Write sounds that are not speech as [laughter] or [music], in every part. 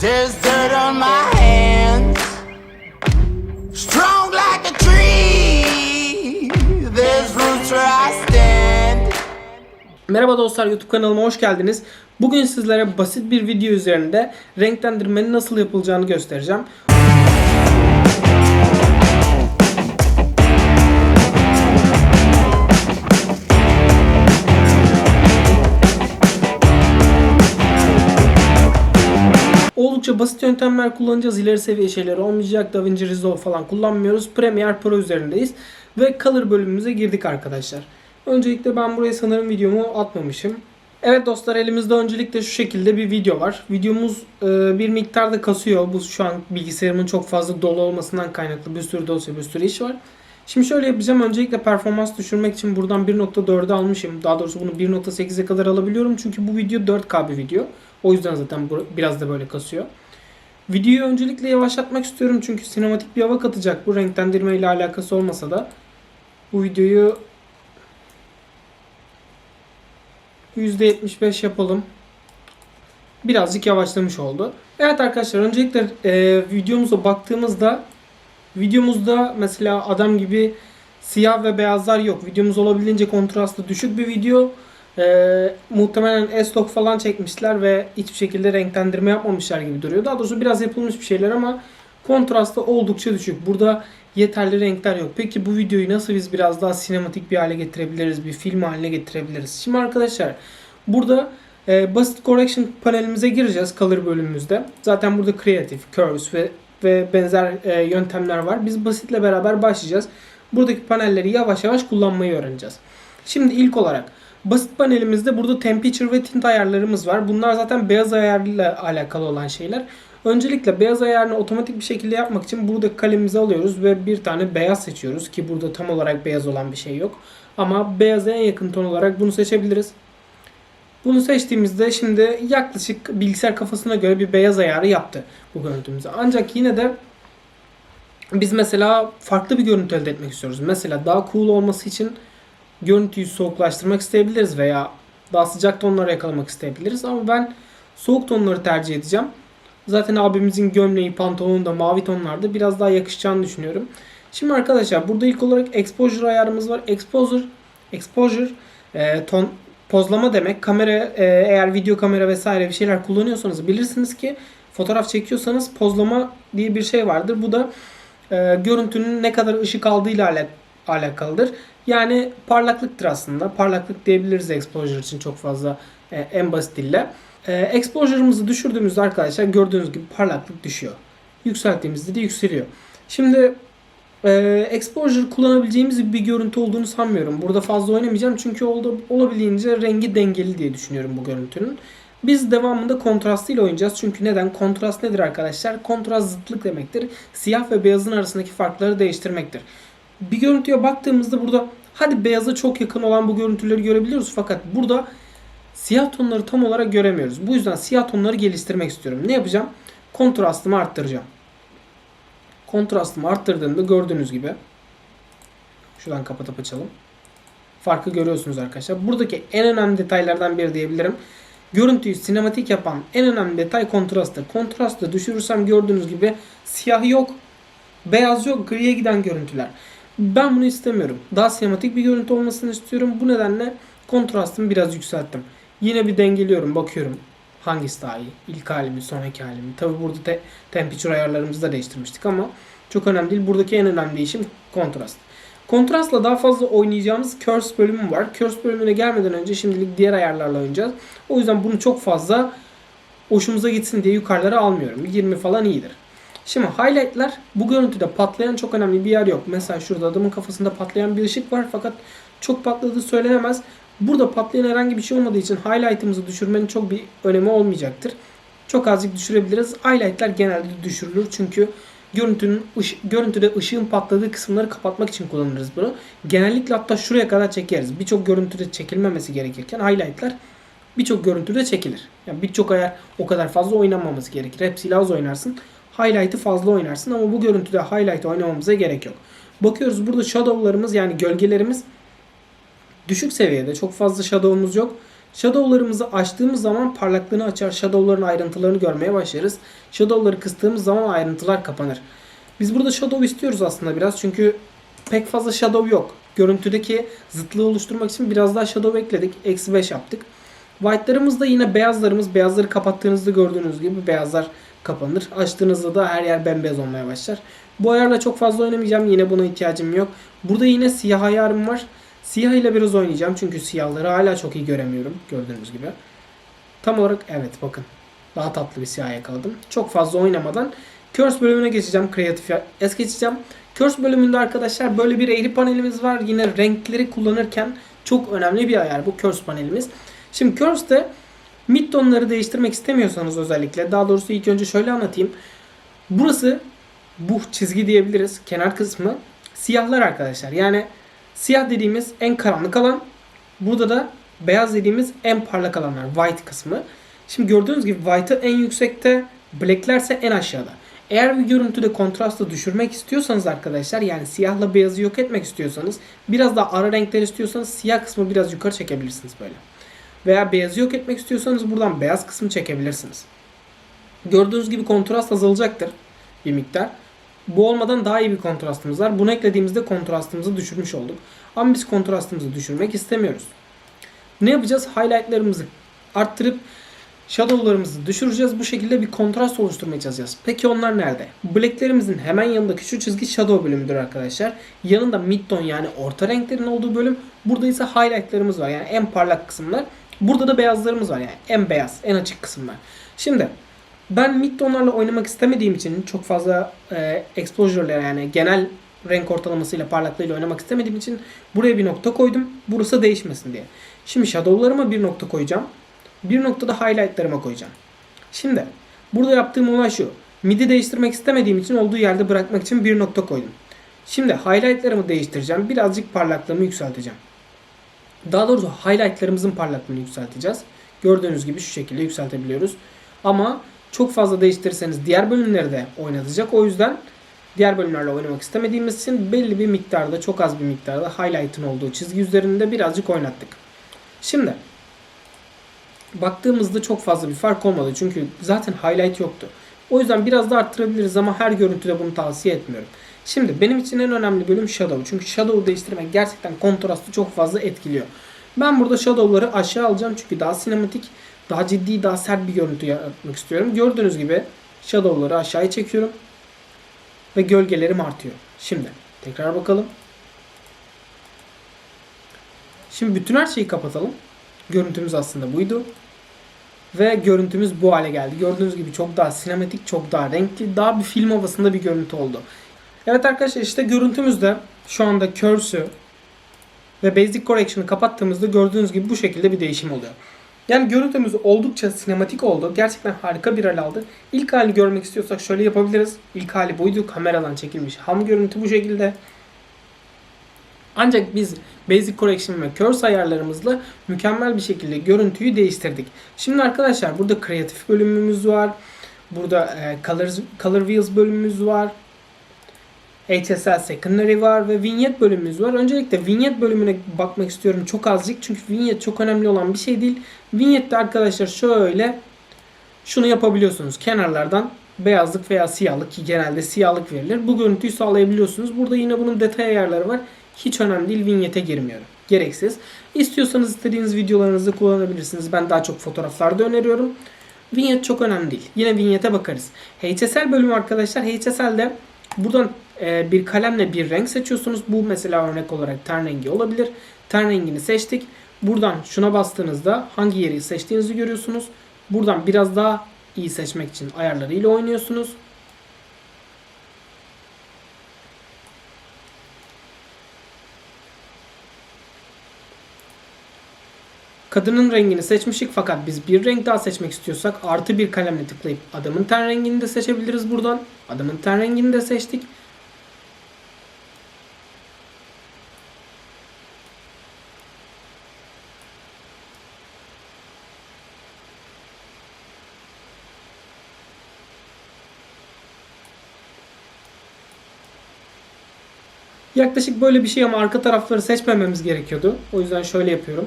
There's dirt on my hands, strong like a tree. There's roots where I stand. Merhaba dostlar YouTube kanalıma hoş geldiniz. Bugün sizlere basit bir video üzerinde renklendirmenin nasıl yapılacağını göstereceğim. Oldukça basit yöntemler kullanacağız. İleri seviye şeyleri olmayacak. DaVinci Resolve falan kullanmıyoruz. Premiere Pro üzerindeyiz. Ve Color bölümümüze girdik arkadaşlar. Öncelikle ben buraya sanırım videomu atmamışım. Evet dostlar elimizde öncelikle şu şekilde bir video var. Videomuz e, bir miktarda kasıyor. Bu şu an bilgisayarımın çok fazla dolu olmasından kaynaklı bir sürü dosya bir sürü iş var. Şimdi şöyle yapacağım. Öncelikle performans düşürmek için buradan 1.4'e almışım. Daha doğrusu bunu 1.8'e kadar alabiliyorum. Çünkü bu video 4K bir video. O yüzden zaten biraz da böyle kasıyor. Videoyu öncelikle yavaşlatmak istiyorum. Çünkü sinematik bir hava katacak. Bu renklendirme ile alakası olmasa da. Bu videoyu %75 yapalım. Birazcık yavaşlamış oldu. Evet arkadaşlar öncelikle e, videomuza baktığımızda videomuzda mesela adam gibi siyah ve beyazlar yok. Videomuz olabildiğince kontrastlı düşük bir video. E, muhtemelen S-Log falan çekmişler ve hiçbir şekilde renklendirme yapmamışlar gibi duruyor. Daha doğrusu biraz yapılmış bir şeyler ama kontrastı oldukça düşük. Burada yeterli renkler yok. Peki bu videoyu nasıl biz biraz daha sinematik bir hale getirebiliriz? Bir film haline getirebiliriz? Şimdi arkadaşlar burada e, basit correction panelimize gireceğiz color bölümümüzde. Zaten burada creative, curves ve ve benzer e, yöntemler var. Biz basitle beraber başlayacağız. Buradaki panelleri yavaş yavaş kullanmayı öğreneceğiz. Şimdi ilk olarak basit panelimizde burada temperature ve tint ayarlarımız var. Bunlar zaten beyaz ayarıyla alakalı olan şeyler. Öncelikle beyaz ayarını otomatik bir şekilde yapmak için burada kalemimizi alıyoruz ve bir tane beyaz seçiyoruz ki burada tam olarak beyaz olan bir şey yok. Ama beyaza en yakın ton olarak bunu seçebiliriz. Bunu seçtiğimizde şimdi yaklaşık bilgisayar kafasına göre bir beyaz ayarı yaptı bu görüntümüze. Ancak yine de biz mesela farklı bir görüntü elde etmek istiyoruz. Mesela daha cool olması için görüntüyü soğuklaştırmak isteyebiliriz veya daha sıcak tonları yakalamak isteyebiliriz. Ama ben soğuk tonları tercih edeceğim. Zaten abimizin gömleği, pantolonu da mavi tonlarda biraz daha yakışacağını düşünüyorum. Şimdi arkadaşlar burada ilk olarak exposure ayarımız var. Exposure, exposure e, ton pozlama demek. Kamera e, eğer video kamera vesaire bir şeyler kullanıyorsanız bilirsiniz ki fotoğraf çekiyorsanız pozlama diye bir şey vardır. Bu da e, görüntünün ne kadar ışık aldığıyla alakalıdır. Yani parlaklıktır aslında. Parlaklık diyebiliriz exposure için çok fazla e, en basit dille. E, exposure'ımızı düşürdüğümüzde arkadaşlar gördüğünüz gibi parlaklık düşüyor. Yükselttiğimizde de yükseliyor. Şimdi e, exposure kullanabileceğimiz bir görüntü olduğunu sanmıyorum. Burada fazla oynamayacağım çünkü oldu, olabildiğince rengi dengeli diye düşünüyorum bu görüntünün. Biz devamında kontrastıyla oynayacağız. Çünkü neden? Kontrast nedir arkadaşlar? Kontrast zıtlık demektir. Siyah ve beyazın arasındaki farkları değiştirmektir. Bir görüntüye baktığımızda burada hadi beyaza çok yakın olan bu görüntüleri görebiliyoruz. Fakat burada siyah tonları tam olarak göremiyoruz. Bu yüzden siyah tonları geliştirmek istiyorum. Ne yapacağım? Kontrastımı arttıracağım. Kontrastımı arttırdığımda gördüğünüz gibi şuradan kapatıp açalım. Farkı görüyorsunuz arkadaşlar. Buradaki en önemli detaylardan biri diyebilirim. Görüntüyü sinematik yapan en önemli detay kontrastı. Kontrastı düşürürsem gördüğünüz gibi siyah yok, beyaz yok, griye giden görüntüler. Ben bunu istemiyorum. Daha sinematik bir görüntü olmasını istiyorum. Bu nedenle kontrastımı biraz yükselttim. Yine bir dengeliyorum, bakıyorum hangisi daha iyi. İlk halimi, sonraki halimi. Tabi burada te- temperature ayarlarımızı da değiştirmiştik ama çok önemli değil. Buradaki en önemli değişim kontrast. Kontrastla daha fazla oynayacağımız Curse bölümü var. Curse bölümüne gelmeden önce şimdilik diğer ayarlarla oynayacağız. O yüzden bunu çok fazla hoşumuza gitsin diye yukarılara almıyorum. 20 falan iyidir. Şimdi highlightlar bu görüntüde patlayan çok önemli bir yer yok. Mesela şurada adamın kafasında patlayan bir ışık var fakat çok patladığı söylenemez. Burada patlayan herhangi bir şey olmadığı için highlight'ımızı düşürmenin çok bir önemi olmayacaktır. Çok azıcık düşürebiliriz. Highlight'lar genelde düşürülür çünkü görüntünün görüntüde ışığın patladığı kısımları kapatmak için kullanırız bunu. Genellikle hatta şuraya kadar çekeriz. Birçok görüntüde çekilmemesi gerekirken highlight'lar birçok görüntüde çekilir. Yani birçok ayar o kadar fazla oynanmaması gerekir. Hepsiyle az oynarsın. Highlight'ı fazla oynarsın ama bu görüntüde highlight oynamamıza gerek yok. Bakıyoruz burada shadow'larımız yani gölgelerimiz düşük seviyede. Çok fazla shadow'umuz yok. Shadow'larımızı açtığımız zaman parlaklığını açar. Shadow'ların ayrıntılarını görmeye başlarız. Shadow'ları kıstığımız zaman ayrıntılar kapanır. Biz burada Shadow istiyoruz aslında biraz çünkü pek fazla Shadow yok. Görüntüdeki zıtlığı oluşturmak için biraz daha Shadow ekledik. Eksi 5 yaptık. White'larımız da yine beyazlarımız. Beyazları kapattığınızda gördüğünüz gibi beyazlar kapanır. Açtığınızda da her yer bembeyaz olmaya başlar. Bu ayarla çok fazla oynamayacağım. Yine buna ihtiyacım yok. Burada yine siyah ayarım var. Siyah ile biraz oynayacağım. Çünkü siyahları hala çok iyi göremiyorum. Gördüğünüz gibi. Tam olarak evet bakın. Daha tatlı bir siyah yakaladım. Çok fazla oynamadan Curse bölümüne geçeceğim. Creative es geçeceğim. Curse bölümünde arkadaşlar böyle bir eğri panelimiz var. Yine renkleri kullanırken çok önemli bir ayar bu Curse panelimiz. Şimdi Curse'de mid tonları değiştirmek istemiyorsanız özellikle daha doğrusu ilk önce şöyle anlatayım. Burası bu çizgi diyebiliriz. Kenar kısmı siyahlar arkadaşlar. Yani siyah dediğimiz en karanlık alan. Burada da beyaz dediğimiz en parlak alanlar. White kısmı. Şimdi gördüğünüz gibi white'ı en yüksekte, black'lerse en aşağıda. Eğer bir görüntüde kontrastı düşürmek istiyorsanız arkadaşlar yani siyahla beyazı yok etmek istiyorsanız biraz daha ara renkler istiyorsanız siyah kısmı biraz yukarı çekebilirsiniz böyle. Veya beyazı yok etmek istiyorsanız buradan beyaz kısmı çekebilirsiniz. Gördüğünüz gibi kontrast azalacaktır bir miktar. Bu olmadan daha iyi bir kontrastımız var. Bunu eklediğimizde kontrastımızı düşürmüş olduk. Ama biz kontrastımızı düşürmek istemiyoruz. Ne yapacağız? Highlightlarımızı arttırıp shadowlarımızı düşüreceğiz. Bu şekilde bir kontrast oluşturmaya çalışacağız. Peki onlar nerede? Blacklerimizin hemen yanındaki şu çizgi shadow bölümüdür arkadaşlar. Yanında midtone yani orta renklerin olduğu bölüm. Burada ise highlightlarımız var. Yani en parlak kısımlar. Burada da beyazlarımız var. Yani en beyaz, en açık kısımlar. Şimdi ben midtone'larla oynamak istemediğim için çok fazla e, exposure'la yani genel renk ortalamasıyla parlaklığıyla oynamak istemediğim için buraya bir nokta koydum. Burası değişmesin diye. Şimdi shadow'larıma bir nokta koyacağım. Bir noktada highlight'larıma koyacağım. Şimdi burada yaptığım olay şu. Mid'i değiştirmek istemediğim için olduğu yerde bırakmak için bir nokta koydum. Şimdi highlight'larımı değiştireceğim. Birazcık parlaklığımı yükselteceğim. Daha doğrusu highlight'larımızın parlaklığını yükselteceğiz. Gördüğünüz gibi şu şekilde yükseltebiliyoruz. Ama çok fazla değiştirirseniz diğer bölümleri de oynatacak. O yüzden diğer bölümlerle oynamak istemediğimiz için belli bir miktarda, çok az bir miktarda highlight'ın olduğu çizgi üzerinde birazcık oynattık. Şimdi baktığımızda çok fazla bir fark olmadı. Çünkü zaten highlight yoktu. O yüzden biraz da arttırabiliriz ama her görüntüde bunu tavsiye etmiyorum. Şimdi benim için en önemli bölüm Shadow. Çünkü Shadow'u değiştirmek gerçekten kontrastı çok fazla etkiliyor. Ben burada Shadow'ları aşağı alacağım çünkü daha sinematik, daha ciddi, daha sert bir görüntü yaratmak istiyorum. Gördüğünüz gibi Shadow'ları aşağıya çekiyorum. Ve gölgelerim artıyor. Şimdi tekrar bakalım. Şimdi bütün her şeyi kapatalım. Görüntümüz aslında buydu. Ve görüntümüz bu hale geldi. Gördüğünüz gibi çok daha sinematik, çok daha renkli, daha bir film havasında bir görüntü oldu. Evet arkadaşlar işte görüntümüzde şu anda Curse'ü ve Basic Correction'ı kapattığımızda gördüğünüz gibi bu şekilde bir değişim oluyor. Yani görüntümüz oldukça sinematik oldu. Gerçekten harika bir hal aldı. İlk halini görmek istiyorsak şöyle yapabiliriz. İlk hali buydu. Kameradan çekilmiş ham görüntü bu şekilde. Ancak biz Basic Correction ve Curse ayarlarımızla mükemmel bir şekilde görüntüyü değiştirdik. Şimdi arkadaşlar burada Creative bölümümüz var. Burada e, Color, Color Wheels bölümümüz var. HSL Secondary var ve Vignette bölümümüz var. Öncelikle Vignette bölümüne bakmak istiyorum çok azıcık. Çünkü Vignette çok önemli olan bir şey değil. Vignette'de arkadaşlar şöyle şunu yapabiliyorsunuz. Kenarlardan beyazlık veya siyahlık ki genelde siyahlık verilir. Bu görüntüyü sağlayabiliyorsunuz. Burada yine bunun detay ayarları var. Hiç önemli değil. Vignette'e girmiyorum. Gereksiz. İstiyorsanız istediğiniz videolarınızda kullanabilirsiniz. Ben daha çok fotoğraflarda öneriyorum. Vignette çok önemli değil. Yine Vignette'e bakarız. HSL bölümü arkadaşlar. HSL'de buradan e, bir kalemle bir renk seçiyorsunuz. Bu mesela örnek olarak ten rengi olabilir. Ten rengini seçtik. Buradan şuna bastığınızda hangi yeri seçtiğinizi görüyorsunuz. Buradan biraz daha iyi seçmek için ayarlarıyla oynuyorsunuz. Kadının rengini seçmiştik fakat biz bir renk daha seçmek istiyorsak artı bir kalemle tıklayıp adamın ten rengini de seçebiliriz buradan. Adamın ten rengini de seçtik. Yaklaşık böyle bir şey ama arka tarafları seçmememiz gerekiyordu. O yüzden şöyle yapıyorum.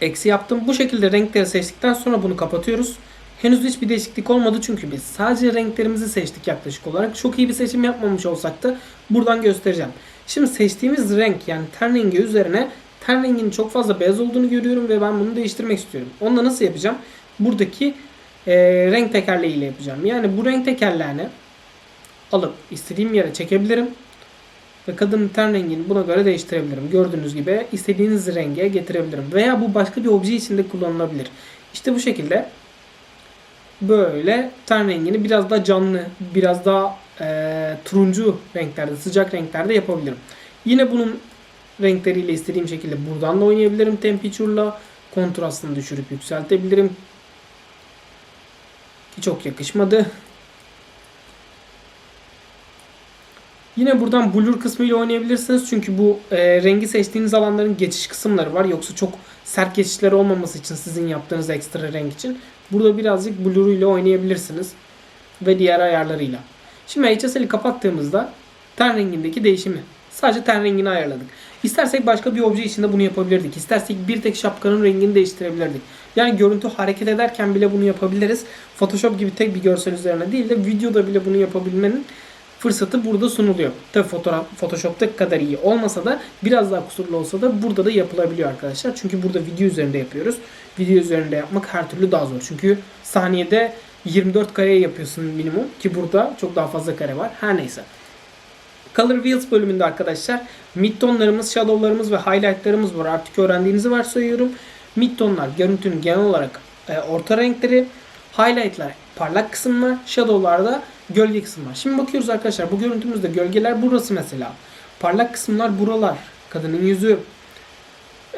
Eksi yaptım. Bu şekilde renkleri seçtikten sonra bunu kapatıyoruz. Henüz hiçbir değişiklik olmadı çünkü biz sadece renklerimizi seçtik yaklaşık olarak. Çok iyi bir seçim yapmamış olsak da buradan göstereceğim. Şimdi seçtiğimiz renk yani ten rengi üzerine ten renginin çok fazla beyaz olduğunu görüyorum ve ben bunu değiştirmek istiyorum. Onu da nasıl yapacağım? Buradaki e, renk tekerleğiyle yapacağım. Yani bu renk tekerleğini alıp istediğim yere çekebilirim. Ve kadının ten rengini buna göre değiştirebilirim. Gördüğünüz gibi istediğiniz renge getirebilirim. Veya bu başka bir obje için de kullanılabilir. İşte bu şekilde böyle ten rengini biraz daha canlı, biraz daha e, turuncu renklerde, sıcak renklerde yapabilirim. Yine bunun renkleriyle istediğim şekilde buradan da oynayabilirim temperature'la. Kontrastını düşürüp yükseltebilirim. Ki çok yakışmadı. Yine buradan blur kısmıyla oynayabilirsiniz. Çünkü bu e, rengi seçtiğiniz alanların geçiş kısımları var. Yoksa çok sert geçişler olmaması için sizin yaptığınız ekstra renk için. Burada birazcık blur ile oynayabilirsiniz. Ve diğer ayarlarıyla. Şimdi HSL'i kapattığımızda ten rengindeki değişimi. Sadece ten rengini ayarladık. İstersek başka bir obje içinde bunu yapabilirdik. İstersek bir tek şapkanın rengini değiştirebilirdik. Yani görüntü hareket ederken bile bunu yapabiliriz. Photoshop gibi tek bir görsel üzerine değil de videoda bile bunu yapabilmenin fırsatı burada sunuluyor. Tabi fotoğraf Photoshop'taki kadar iyi olmasa da biraz daha kusurlu olsa da burada da yapılabiliyor arkadaşlar. Çünkü burada video üzerinde yapıyoruz. Video üzerinde yapmak her türlü daha zor. Çünkü saniyede 24 kare yapıyorsun minimum ki burada çok daha fazla kare var. Her neyse. Color Wheels bölümünde arkadaşlar midtonlarımız, shadowlarımız ve highlightlarımız var. Artık öğrendiğinizi varsayıyorum. Midtonlar görüntünün genel olarak e, orta renkleri, highlightlar parlak kısımlar, shadowlar gölge kısımlar. Şimdi bakıyoruz arkadaşlar bu görüntümüzde gölgeler burası mesela. Parlak kısımlar buralar. Kadının yüzü.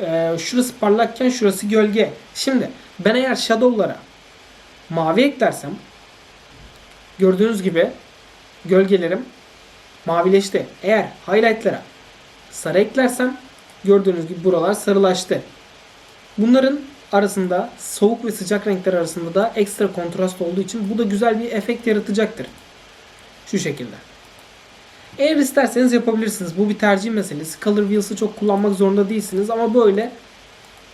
E, şurası parlakken şurası gölge. Şimdi ben eğer shadowlara mavi eklersem gördüğünüz gibi gölgelerim mavileşti. Eğer highlightlara sarı eklersem gördüğünüz gibi buralar sarılaştı. Bunların arasında soğuk ve sıcak renkler arasında da ekstra kontrast olduğu için bu da güzel bir efekt yaratacaktır. Şu şekilde. Eğer isterseniz yapabilirsiniz. Bu bir tercih meselesi. Color Wheels'ı çok kullanmak zorunda değilsiniz ama böyle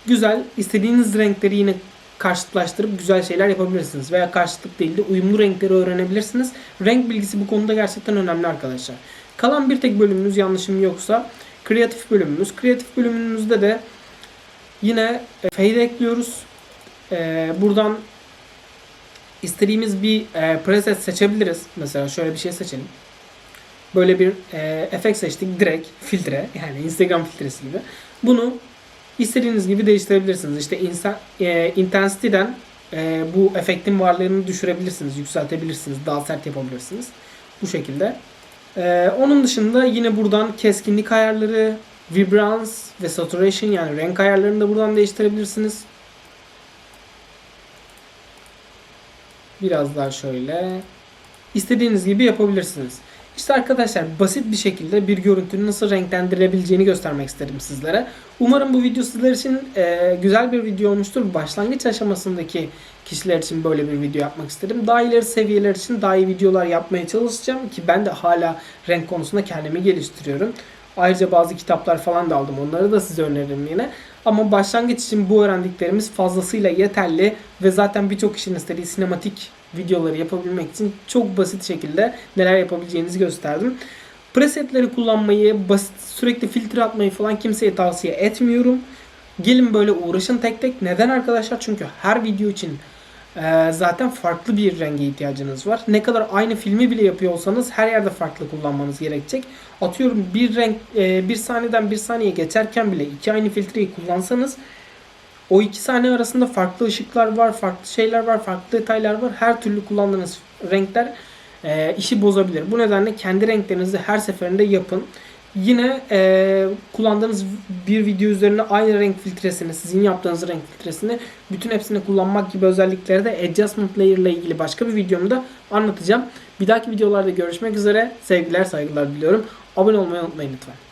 güzel istediğiniz renkleri yine karşıtlaştırıp güzel şeyler yapabilirsiniz. Veya karşıtlık değil de uyumlu renkleri öğrenebilirsiniz. Renk bilgisi bu konuda gerçekten önemli arkadaşlar. Kalan bir tek bölümümüz yanlışım yoksa kreatif bölümümüz. Kreatif bölümümüzde de yine e, fade ekliyoruz. Ee, buradan istediğimiz bir e, preset seçebiliriz. Mesela şöyle bir şey seçelim. Böyle bir e, efekt seçtik. Direkt filtre [laughs] yani Instagram filtresi gibi. Bunu istediğiniz gibi değiştirebilirsiniz. İşte insan, e, intensity'den e, bu efektin varlığını düşürebilirsiniz, yükseltebilirsiniz, daha sert yapabilirsiniz. Bu şekilde. E, onun dışında yine buradan keskinlik ayarları, vibrance ve saturation yani renk ayarlarını da buradan değiştirebilirsiniz. Biraz daha şöyle. İstediğiniz gibi yapabilirsiniz. İşte arkadaşlar basit bir şekilde bir görüntünün nasıl renklendirilebileceğini göstermek istedim sizlere. Umarım bu video sizler için e, güzel bir video olmuştur. Başlangıç aşamasındaki kişiler için böyle bir video yapmak istedim. Daha ileri seviyeler için daha iyi videolar yapmaya çalışacağım ki ben de hala renk konusunda kendimi geliştiriyorum. Ayrıca bazı kitaplar falan da aldım. Onları da size öneririm yine. Ama başlangıç için bu öğrendiklerimiz fazlasıyla yeterli ve zaten birçok kişinin istediği sinematik videoları yapabilmek için çok basit şekilde neler yapabileceğinizi gösterdim. Presetleri kullanmayı, basit sürekli filtre atmayı falan kimseye tavsiye etmiyorum. Gelin böyle uğraşın tek tek. Neden arkadaşlar? Çünkü her video için e, zaten farklı bir renge ihtiyacınız var. Ne kadar aynı filmi bile yapıyor olsanız her yerde farklı kullanmanız gerekecek. Atıyorum bir renk e, bir saniyeden bir saniye geçerken bile iki aynı filtreyi kullansanız o iki saniye arasında farklı ışıklar var, farklı şeyler var, farklı detaylar var. Her türlü kullandığınız renkler e, işi bozabilir. Bu nedenle kendi renklerinizi her seferinde yapın. Yine e, kullandığınız bir video üzerine aynı renk filtresini, sizin yaptığınız renk filtresini bütün hepsini kullanmak gibi özellikleri de Adjustment Layer ile ilgili başka bir videomda anlatacağım. Bir dahaki videolarda görüşmek üzere. Sevgiler, saygılar diliyorum. Abone olmayı unutmayın lütfen.